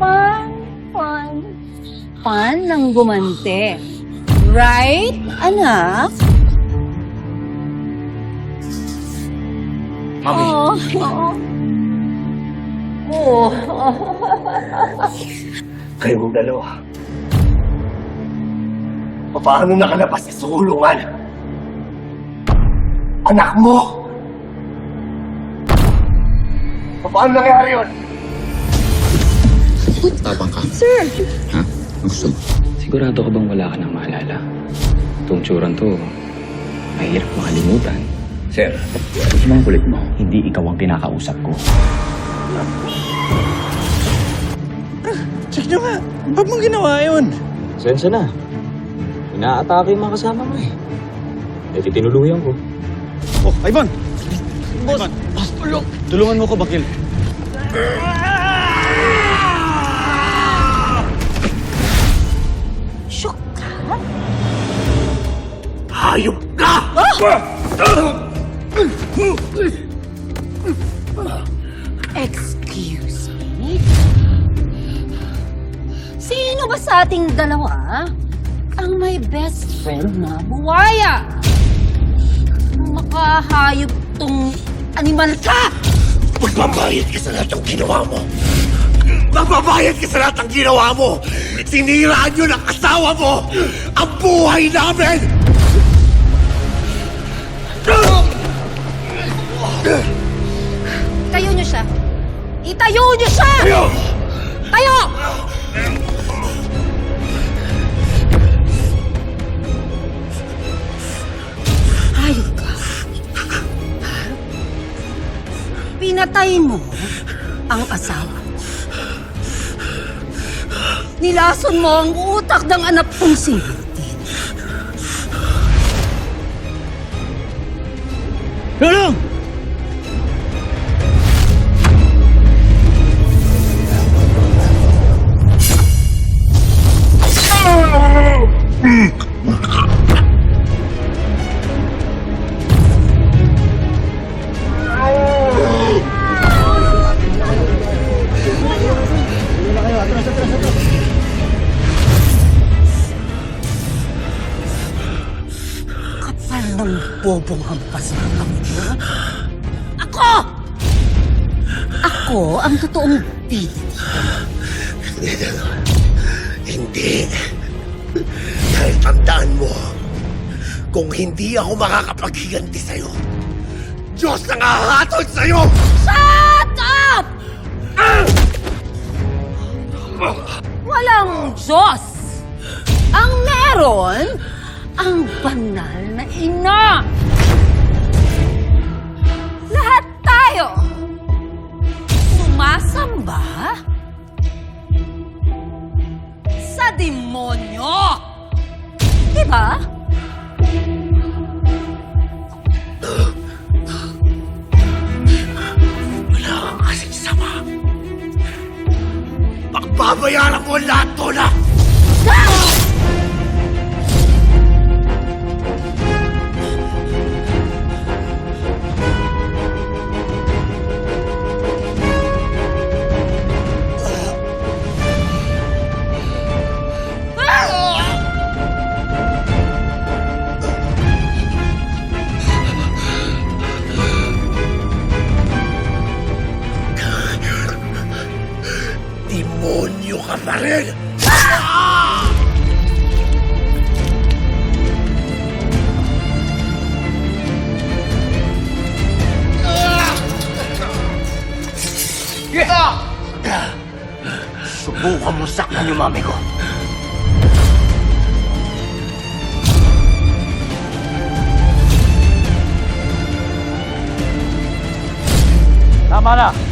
Fun, fun, fun ng gumante. Right, anak? Mami, Oo. Oo. Oo. Kayo mong dalawa. Paano nakalabas sa kulungan? Anak mo! Paano nangyari yun? Tapang ka. Sir, Ha? Ang gusto mo? Sigurado ka bang wala ka nang maalala? Itong tsuran to, mahirap makalimutan. Sir, mong kulit mo, hindi ikaw ang kinakausap ko. Check nyo nga. Ba't mong ginawa yun? Sensya na. Inaatake yung mga kasama mo eh. Eh, tinuluyan ko. Oh, Ivan! Boss! Boss, tulong! Tulungan mo ko, Bakil. Shook ka? Hayop ka! Excuse me? Sino ba sa ating dalawa ang may best friend na buwaya? Makahayop tong animal ka! Magbabayad ka sa lahat ng ginawa mo! Magbabayad ka sa lahat ng ginawa mo! Siniraan nyo ng asawa mo ang buhay namin! Tayo niyo siya! Itayo niyo siya! Tayo! Tayo! Hayop ka. Pinatay mo ang asawa. Nilason mo ang utak ng anak kong si Martin. Tulong! Bobong hampas ng kampo. Ako! Ako ang totoong bida Hindi. Dahil tandaan mo, kung hindi ako makakapaghiganti sa'yo, Diyos ang hahatol sa'yo! Shut up! Walang Diyos! Ang meron, ang banal na ina! Sumasamba sa demonyo! Diba? Wala kang kasing sama. Pagbabayaran mo lahat to na! Demonyo ka pa rin! Subukan mo saktan yung mami ko. Tama na!